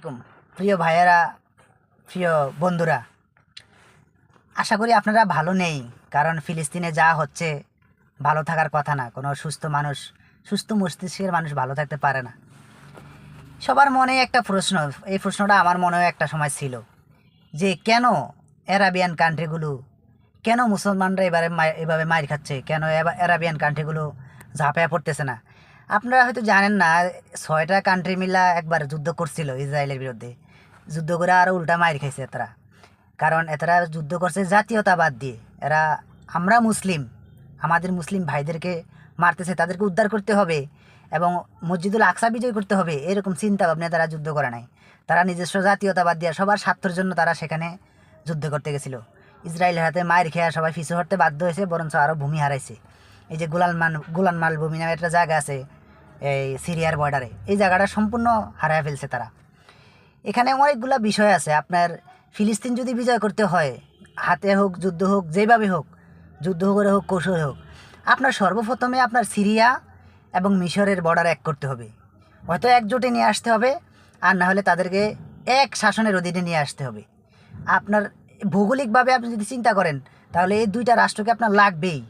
আসসালামাইকুম প্রিয় ভাইয়েরা, প্রিয় বন্ধুরা, আশা করি আপনারা ভালো নেই, কারণ ফিলিস্তিনে যা হচ্ছে ভালো থাকার কথা না। কোনো সুস্থ মানুষ, সুস্থ মস্তিষ্কের মানুষ ভালো থাকতে পারে না। সবার মনে একটা প্রশ্ন, এই প্রশ্নটা আমার মনেও একটা সময় ছিল, যে কেন অ্যারাবিয়ান কান্ট্রিগুলো, কেন মুসলমানরা এবারে এভাবে মার খাচ্ছে? কেন অ্যারাবিয়ান কান্ট্রিগুলো ঝাঁপায়া পড়তেছে না? আপনারা হয়তো জানেন না, ছয়টা কান্ট্রি মিলা একবার যুদ্ধ করছিল ইসরায়েলের বিরুদ্ধে। যুদ্ধ করে আরও উল্টা মার খাইছে এতরা। কারণ এতরা যুদ্ধ করছে জাতীয়তাবাদ দিয়ে। এরা, আমরা মুসলিম, আমাদের মুসলিম ভাইদেরকে মারতেছে, তাদেরকে উদ্ধার করতে হবে এবং মসজিদুল আকসা বিজয় করতে হবে, এরকম চিন্তা ভাবনা তারা যুদ্ধ করে নাই। তারা নিজস্ব জাতীয়তাবাদ দিয়ে সবার স্বার্থের জন্য তারা সেখানে যুদ্ধ করতে গেছিল। ইসরায়েলের হাতে মায়ের খেয়া সবাই পিছু হটতে বাধ্য হয়েছে, বরঞ্চ আরও ভূমি হারাইছে। এই যে গোলান মান গোলান মালভূমি নামে একটা জায়গা আছে এই সিরিয়ার বর্ডারে এই জায়গাটা সম্পূর্ণ হারায় ফেলছে তারা। এখানে অনেকগুলো বিষয় আছে। আপনার ফিলিস্তিন যদি বিজয় করতে হয়, হাতে হোক, যুদ্ধ হোক, যেভাবে হোক, যুদ্ধ করে হোক, কৌশল হোক, আপনার সর্বপ্রথমে আপনার সিরিয়া এবং মিশরের বর্ডার এক করতে হবে। হয়তো একজোটে নিয়ে আসতে হবে, আর না হলে তাদেরকে এক শাসনের অধীনে নিয়ে আসতে হবে। আপনার ভৌগোলিকভাবে আপনি যদি চিন্তা করেন, তাহলে এই দুইটা রাষ্ট্রকে আপনার লাগবেই।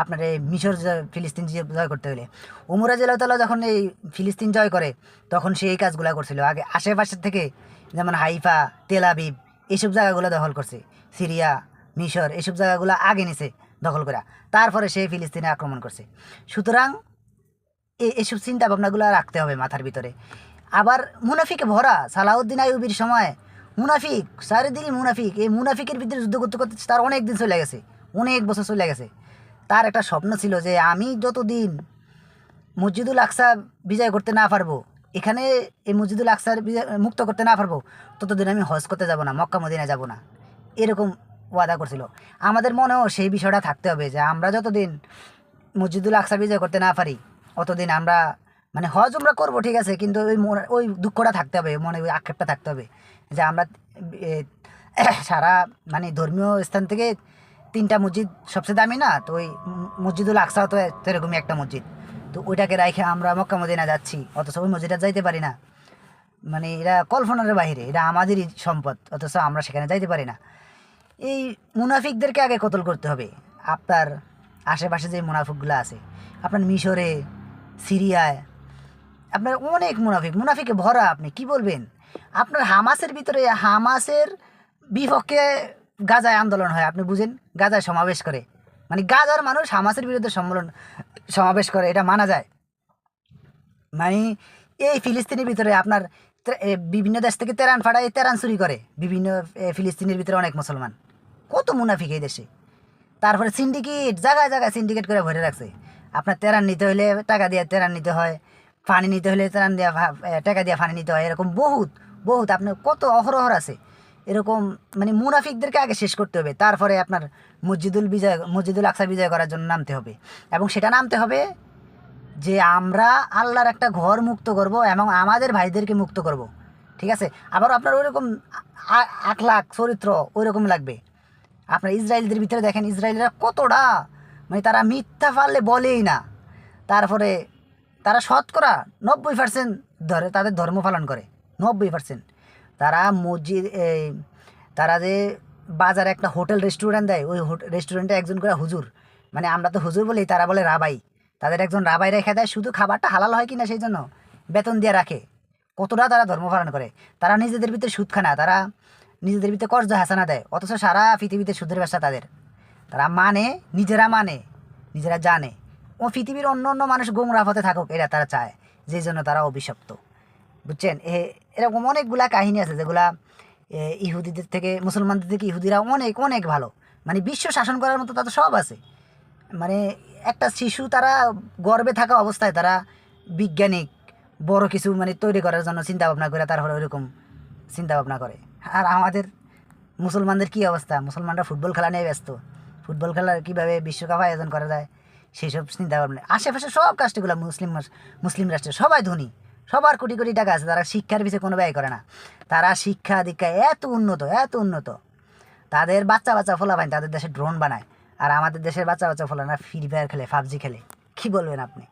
আপনার এই মিশর ফিলিস্তিন জয় করতে হলে উমরা জেলাতলা যখন এই ফিলিস্তিন জয় করে, তখন সে এই কাজগুলো করছিল। আগে আশেপাশের থেকে যেমন হাইফা, তেল আবিব এইসব জায়গাগুলো দখল করছে। সিরিয়া, মিশর এইসব জায়গাগুলো আগে নিছে দখল করা তারপরে সে ফিলিস্তিনে আক্রমণ করছে। সুতরাং এ- এসব চিন্তা ভাবনাগুলো রাখতে হবে মাথার ভিতরে। আবার মুনাফিকে ভরা, সালাউদ্দিন আইয়ুবির সময় মুনাফিক চারিদিনই মুনাফিক, এই মুনাফিকের ভিতরে যুদ্ধ করতে করতে তার অনেক দিন চলে গেছে। অনেক বছর চলে গেছে। তার একটা স্বপ্ন ছিল যে আমি যতদিন মসজিদুল আকসা বিজয় করতে না পারব, এখানে এই মসজিদুল আকসার বিজয়, মুক্ত করতে না পারব, ততদিন আমি হজ করতে যাব না, মক্কা মদিনা যাব না। এরকম ওয়াদা করছিল। আমাদের মনেও সেই বিষয়টা থাকতে হবে যে আমরা যতদিন মসজিদুল আকসা বিজয় করতে না পারি, অতদিন আমরা মানে হজ আমরা করব ঠিক আছে, কিন্তু ওই ওই দুঃখটা থাকতে হবে, মনে ওই আক্ষেপটা থাকতে হবে যে আমরা সারা মানে ধর্মীয় স্থান থেকে তিনটা মসজিদ সবচেয়ে দামি না, তো ওই মসজিদুল আকসাও তো এরকমই একটা মসজিদ। তো ওইটাকে রাখে আমরা মক্কা মদিনা যাচ্ছি, অথচ ওই মসজিদটা যাইতে পারি না। মানে এরা কল্পনার বাইরে এটা আমাদেরই সম্পদ, অথচ আমরা সেখানে যাইতে পারি না। এই মুনাফিকদেরকে আগে কতল করতে হবে? আপনার আশেপাশে যে মুনাফিকগুলো আছে, আপনার মিশরে, সিরিয়ায়, আপনার অনেক মুনাফিক, মুনাফিকে ভরা আপনি, কি বলবেন? আপনার হামাসের ভিতরে, হামাসের বিপক্ষে গাজায় আন্দোলন হয়, আপনি বুঝেন? গাজায় সমাবেশ করে। মানে গাজার মানুষ হামাসের বিরুদ্ধে সম্মেলন, সমাবেশ করে, এটা মানা যায়। মানে এই ফিলিস্তিনের ভিতরে আপনার বিভিন্ন দেশ থেকে তেরান ফাড়ায় তেরান চুরি করে। বিভিন্ন ফিলিস্তিনের ভিতরে অনেক মুসলমান। কত মুনাফিক এই দেশে। তারপরে সিন্ডিকেট, জায়গায় জায়গায় সিন্ডিকেট করে ভরে রাখছে। আপনার তেরান নিতে হলে টাকা দিয়ে তেরান নিতে হয়, পানি নিতে হলে তেরান দিয়ে টাকা দিয়ে পানি নিতে হয়, এরকম বহুত বহুত। আপনার কত অহরহর আছে। এরকম মানে মুনাফিকদেরকে আগে শেষ করতে হবে। তারপরে আপনার মসজিদুল বিজয়, মসজিদুল আকসা বিজয় করার জন্য নামতে হবে। এবং সেটা নামতে হবে যে আমরা আল্লাহর একটা ঘর মুক্ত করব এবং আমাদের ভাইদেরকে মুক্ত করব। ঠিক আছে? আবার আপনার ওইরকম আখলাখ, চরিত্র ওইরকম লাগবে। আপনার ইসরায়েলদের ভিতরে দেখেন ইসরায়েলরা কতটা মানে তারা মিথ্যা পারলে বলেই না। তারপরে তারা শতকরা নব্বই পার্সেন্ট ধরে, তাদের ধর্ম পালন করে। নব্বই পার্সেন্ট তারা মসজিদ, এই, তারা যে বাজারে একটা হোটেল রেস্টুরেন্ট দেয়, ওই রেস্টুরেন্টে একজন করে হুজুর। মানে আমরা তো হুজুর বলি, তারা বলে রাবাই। তাদের একজন রাবাই রেখে দেয়, শুধু খাবারটা হালাল হয় কি না সেই জন্য বেতন দিয়ে রাখে। কতটা তারা ধর্ম পালন করে? তারা নিজেদের ভিতরে সুদ খানা তারা নিজেদের ভিতরে কর্জ হাসানা দেয়, অথচ সারা পৃথিবীতে সুদের ব্যবসা তাদের। তারা মানে নিজেরা মানে নিজেরা জানে। ও পৃথিবীর অন্য অন্য মানুষ গোমরা পথে থাকুক এরা তারা চায়, যেই জন্য তারা অভিশপ্ত। বুঝছেন? এ, এরকম অনেকগুলা কাহিনী আছে যেগুলা ইহুদিদের থেকে, মুসলমানদের থেকে ইহুদিরা অনেক অনেক ভালো। মানে বিশ্ব শাসন করার মতো তাদের সব আছে। মানে একটা শিশু তারা গর্বে থাকা অবস্থায় তারা বিজ্ঞানিক, বড় কিছু মানে তৈরি করার জন্য চিন্তা ভাবনা করে তারপরে ওইরকম চিন্তা ভাবনা করে। আর আমাদের মুসলমানদের কি অবস্থা? মুসলমানরা ফুটবল খেলা নিয়ে ব্যস্ত। ফুটবল খেলার কীভাবে বিশ্বকাপ আয়োজন করা যায়? সেই সব চিন্তা ভাবনা আশেপাশে সব কাস্টগুলো মুসলিম মুসলিম রাষ্ট্রে সবাই ধনী। সবার কোটি কোটি টাকা আছে, তারা শিক্ষার পিছিয়ে কোনো ব্যয় করে না। তারা শিক্ষা দীক্ষা এত উন্নত এত উন্নত। তাদের বাচ্চা বাচ্চা ফোলা ফোলাবাইন তাদের দেশে ড্রোন বানায়। আর আমাদের দেশের বাচ্চা বাচ্চা ফোলানা ফ্রি ফায়ার খেলে, পাবজি খেলে। কী বলবেন আপনি?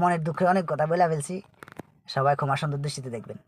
মনের দুঃখে অনেক কথা বলে ফেলছি। সবাই ক্ষমা সুন্দর দৃষ্টিতে দেখবেন।